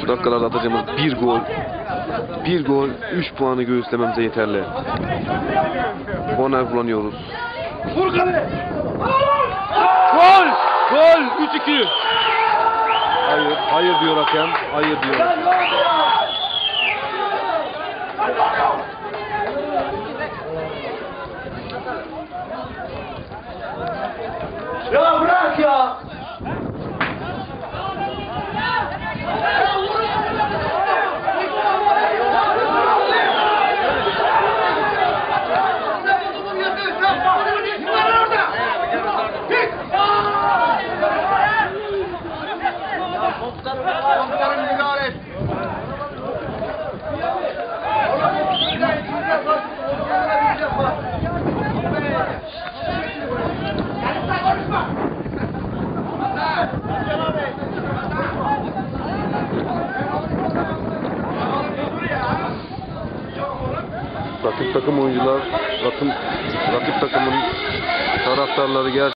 Şu dakikalarda atacağımız bir gol, bir gol, 3 puanı göğüslememize yeterli. Korner kullanıyoruz. Gol! Gol! 3-2. Hayır, hayır diyor hakem. Hayır diyor. Ya bırak ya. Komutanım müdahale et. Rakip takım oyuncular, rakip, rakip takımın taraftarları gel.